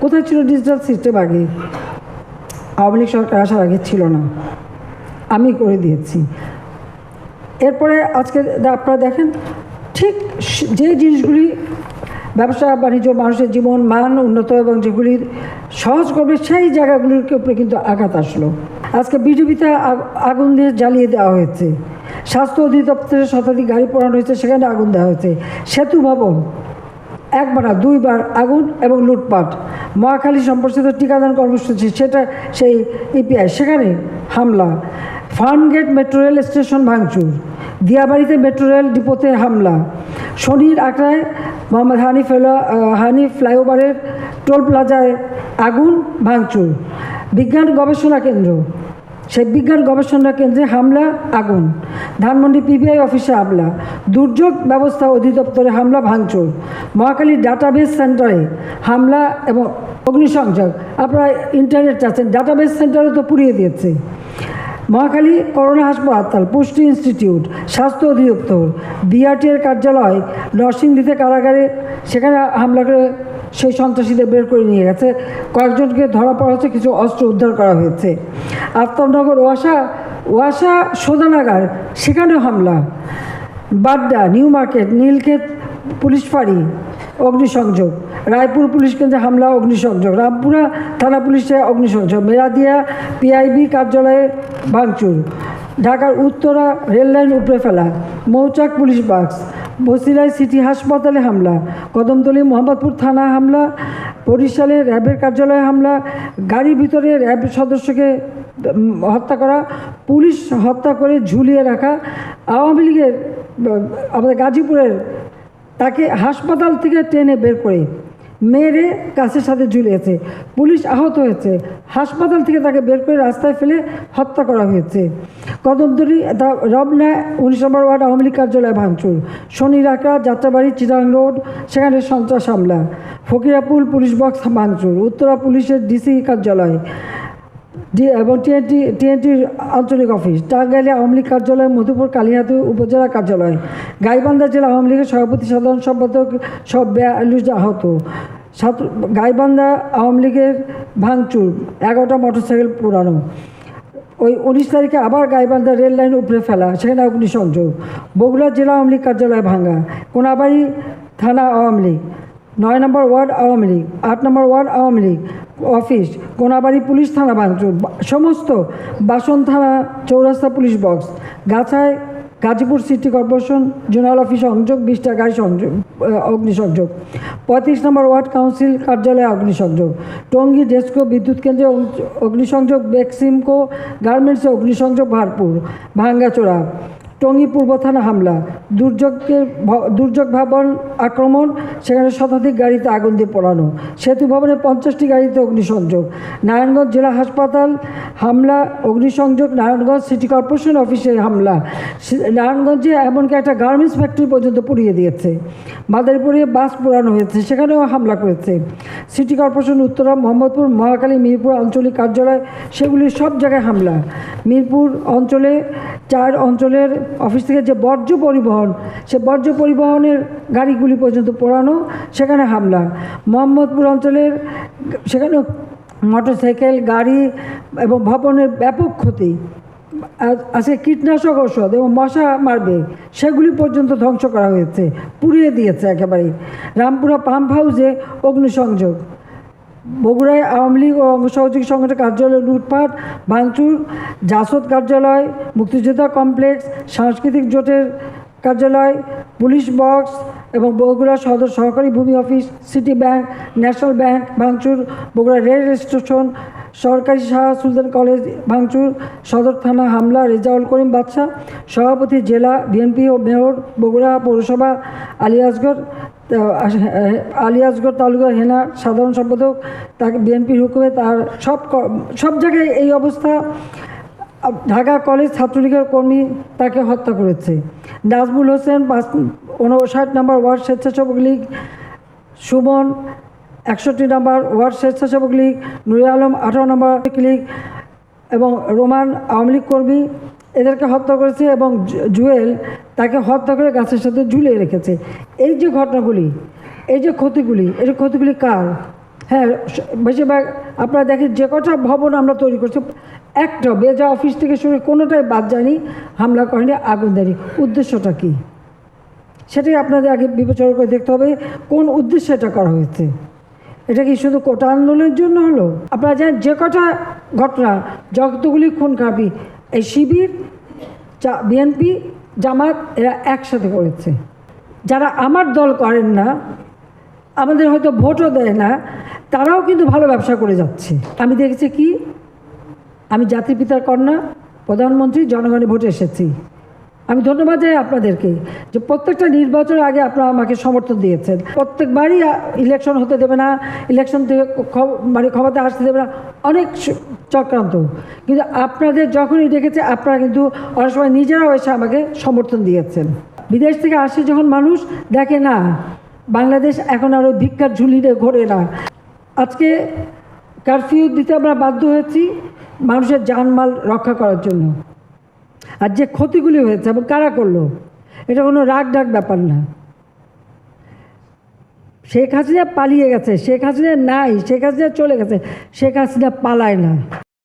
কোথায় ছিল digital system আগে? আওয়ামী লীগ সরকার আসার আগে ছিল না। আমি করে দিয়েছি। এরপরে আজকে আপনারা দেখেন, ঠিক যে জিনিসগুলি ব্যবসা, বাণিজ্য, মানুষের জীবন, মান, উন্নত এবং যেগুলি সহজ করবে, সেই জায়গাগুলির উপরে কিন্তু আঘাত আসলো। আজকে বিজেপিতে আগুন দিয়ে জ্বালিয়ে দেওয়া হয়েছে। স্বাস্থ্য অধিদপ্তরে শতাধিক গাড়ি পোড়ানো হয়েছে, সেখানে আগুন দেওয়া হয়েছে। সেতু ভবন, একবার দুইবার আগুন এবং লুটপাট। মহাখালী সম্পর্কিত টিকাদান কর্মসূচি, সেটা সেই ইপিআই সেখানে হামলা। ফার্মগেট মেট্রো রেল স্টেশন ভাঙচুর, দিয়াবাড়িতে মেট্রো রেল ডিপোতে হামলা। শনির আখড়ায় মোহাম্মদ হানিফ হানি ফ্লাইওভারের টোল প্লাজায় আগুন, ভাঙচুর। বিজ্ঞান গবেষণা কেন্দ্র সেই বিজ্ঞান গবেষণা কেন্দ্রে হামলা, আগুন। ধানমন্ডি পিবিআই অফিসে হামলা। দুর্যোগ ব্যবস্থা অধিদপ্তরে হামলা, ভাঙচুর। মহাকালী ডাটাবেস সেন্টারে হামলা এবং অগ্নিসংযোগ। আপনারা ইন্টারনেট আছেন, ডাটাবেস সেন্টারে তো পুড়িয়ে দিয়েছে। মহাখালী করোনা হাসপাতাল, পুষ্টি ইনস্টিটিউট, স্বাস্থ্য অধিদপ্তর, বিআরটি এর কার্যালয়, নরসিংদীতে কারাগারে, সেখানে হামলা করে সেই সন্ত্রাসীদের বের করে নিয়ে গেছে। কয়েকজনকে ধরা পড়া হচ্ছে কিছু অস্ত্র উদ্ধার করা হয়েছে। আফতাবনগর, ওয়াসা ওয়াসা সোদানাগার সেখানেও হামলা। Badda, new market, Nilkhet, police ফাঁড়ি। অগ্নিসংযোগ। রায়পুর পুলিশ কেন্দ্রে হামলা, অগ্নিসংযোগ। রামপুরা থানা পুলিশে অগ্নিসংযোগ। মেরাদিয়া পিআইবি কার্যালয়ে ভাঙচুর। ঢাকার উত্তরা রেললাইন উপড়ে ফেলা। মৌচাক পুলিশ বাক্স বসিরায় সিটি হাসপাতালে হামলা। কদমতলী মোহাম্মদপুর থানা হামলা। বরিশালে র্যাবের কার্যালয়ে হামলা। গাড়ির ভিতরে র্যাব সদস্যকে হত্যা করা। পুলিশ হত্যা করে ঝুলিয়ে রাখা। আওয়ামী লীগের আমাদের গাজীপুরের তাকে হাসপাতাল থেকে টেনে বের করে মেরে গাছের সাথে ঝুলিয়েছে। পুলিশ আহত হয়েছে। হাসপাতাল থেকে তাকে বের করে রাস্তায় ফেলে হত্যা করা হয়েছে। কদমদুরি রমনা উনিশ নম্বর ওয়ার্ড আওয়ামী লীগ কার্যালয় ভাঙচুর। শনি রাখা যাত্রাবাড়ি চিরাং রোড, সেখানে সন্ত্রাস হামলা। ফকিরাপুল পুলিশ বক্স ভাঙচুর। উত্তরা পুলিশের ডিসি কার্যালয়। এবং টিএনটি টিএনটির আঞ্চলিক অফিস। টাঙ্গাইলে আওয়ামী লীগ কার্যালয়, মধুপুর কালিহাতি উপজেলা কার্যালয়। গাইবান্ধা জেলা আওয়ামী লীগের সভাপতি, সাধারণ সম্পাদক সব বিয়াল্লিশ আহত। ছাত্র, গাইবান্ধা আওয়ামী লীগের ভাঙচুর, এগারোটা মোটরসাইকেল পোড়ানো ওই উনিশ তারিখে আবার গাইবান্ধা রেল লাইন উপড়ে ফেলা, সেখানে অগ্নিসংযোগ বগুড়া জেলা আওয়ামী লীগ কার্যালয় ভাঙা। কোনাবাড়ি থানা আওয়ামী লীগ। নয় নম্বর ওয়ার্ড আওয়ামী লীগ, আট number ward Awami League, office, Konabari police থানা ভাঙচুর সমস্ত বাসন থানা চৌরাস্তা police box, গাছায় Gazipur city corporation zonal office সংযোগ বিশটা গাড়ি সংযোগ অগ্নিসংযোগ, পঁয়ত্রিশ নম্বর ওয়ার্ড কাউন্সিল কার্যালয়ে অগ্নিসংযোগ, টঙ্গী ডেস্কো বিদ্যুৎ কেন্দ্রে অগ্নিসংযোগ, বেক্সিমকো গার্মেন্টসে অগ্নিসংযোগ, ভারপুর ভাঙ্গাচোড়া টঙ্গী পূর্ব থানা হামলা। দুর্যোগের দুর্যোগ ভবন আক্রমণ, সেখানে শতাধিক গাড়িতে আগুন দিয়ে পোড়ানো। সেতু ভবনে পঞ্চাশটি গাড়িতে অগ্নিসংযোগ। নারায়ণগঞ্জ জেলা হাসপাতাল, হামলা, অগ্নিসংযোগ, নারায়ণগঞ্জ সিটি কর্পোরেশন অফিসে হামলা। নারায়ণগঞ্জে এমনকি একটা গার্মেন্টস ফ্যাক্টরি পর্যন্ত পুড়িয়ে দিয়েছে। মাদারীপুরে বাস পোড়ানো হয়েছে, সেখানেও হামলা করেছে। সিটি কর্পোরেশন উত্তরা, মোহাম্মদপুর মহাকালী মিরপুর আঞ্চলিক কার্যালয় সেগুলি সব জায়গায় হামলা। মিরপুর অঞ্চলে, চার অঞ্চলের অফিস থেকে যে বর্জ্য পরিবহন, সে বর্জ্য পরিবহনের গাড়িগুলি পর্যন্ত পোড়ানো, সেখানে হামলা। মোহাম্মদপুর অঞ্চলের সেখানেও মোটরসাইকেল, গাড়ি এবং ভবনের ব্যাপক ক্ষতি। আজ- আজকে কীটনাশক ঔষধ এবং মশা মারবে, সেগুলি পর্যন্ত ধ্বংস করা হয়েছে, পুড়িয়ে দিয়েছে একেবারে রামপুরা পাম্প হাউসে অগ্নিসংযোগ। বগুড়ায় আওয়ামী লীগ ও সহযোগী সংগঠনের কার্যালয় লুটপাট, ভাঙচুর, জাসদ কার্যালয়, মুক্তিযোদ্ধা কমপ্লেক্স, সাংস্কৃতিক জোটের কার্যালয়, পুলিশ বক্স এবং বগুড়া সদর সহকারী ভূমি office, city bank, national bank, ভাঙচুর, বগুড়া রেল স্টেশন, সরকারি শাহ সুলতান কলেজ, ভাঙচুর, সদর থানা হামলা, রেজাউল করিম বাদশাহ, সভাপতি জেলা বিএনপি ও মেয়র বগুড়া পৌরসভা, আলিয়াসগড় আলিয়াসগড় তালুকা হেনা সাধারণ সম্পাদক, তাকে বিএনপির হুকুমে তার সব সব জায়গায় এই অবস্থা ঢাকা কলেজ ছাত্রলীগের কর্মী তাকে হত্যা করেছে। নাজমুল হোসেন পাঁচ উনষাট নম্বর ওয়ার্ড স্বেচ্ছাসেবক লীগ, সুমন একষট্টি নম্বর ওয়ার্ড স্বেচ্ছাসেবক লীগ, নুরে আলম আঠারো নম্বর লীগ এবং রোমান আওয়ামী লীগ কর্মী এদেরকে হত্যা করেছে এবং জুয়েল তাকে হত্যা করে গাছের সাথে ঝুলিয়ে রেখেছে। এই যে ঘটনাগুলি, এই যে ক্ষতিগুলি এই যে ক্ষতিগুলি কার? হ্যাঁ বেশিরভাগ আপনারা দেখেন যে কটা ভবন আমরা তৈরি করছি, একটা বেজা অফিস থেকে শুরু কোনোটাই বাদ যায়নি, হামলা করেনি, আগুন দেয়নি। উদ্দেশ্যটা কী? সেটাই আপনাদের আগে বিবেচনা করে দেখতে হবে, কোন উদ্দেশ্যে এটা করা হয়েছে। এটা কি শুধু কোটা আন্দোলনের জন্য হলো? আপনারা জানেন যে কটা ঘটনা, যতগুলি খুন খারাপি এই শিবির বিএনপি জামাত এরা একসাথে করেছে। যারা আমার দল করেন না, আমাদের হয়তো ভোটও দেয় না, তারাও কিন্তু ভালো ব্যবসা করে যাচ্ছে। আমি দেখেছি কি? আমি জাতির পিতার কন্যা, প্রধানমন্ত্রী জনগণে ভোটে এসেছি। আমি ধন্যবাদ জানাই আপনাদেরকে যে প্রত্যেকটা নির্বাচনের আগে আপনারা আমাকে সমর্থন দিয়েছেন। প্রত্যেকবারই ইলেকশন হতে দেবে না ইলেকশন থেকে মানে ক্ষমতা আসতে দেবে না, অনেক চক্রান্ত। কিন্তু আপনাদের যখনই ডেকেছে আপনারা কিন্তু অনেক সময় নিজেরাও এসে আমাকে সমর্থন দিয়েছেন। বিদেশ থেকে আসে যখন মানুষ দেখে, না, বাংলাদেশ এখন আরও ভিক্ষার ঝুলিতে ঘোরে না। আজকে কারফিউ দিতে আমরা বাধ্য হয়েছি মানুষের জানমাল রক্ষা করার জন্য। আর যে ক্ষতিগুলি হয়েছে এবং কারা করল, এটা কোনো রাগ ডাক ব্যাপার না। শেখ হাসিনা পালিয়ে গেছে, শেখ হাসিনা নাই, শেখ হাসিনা চলে গেছে, শেখ হাসিনা পালায় না।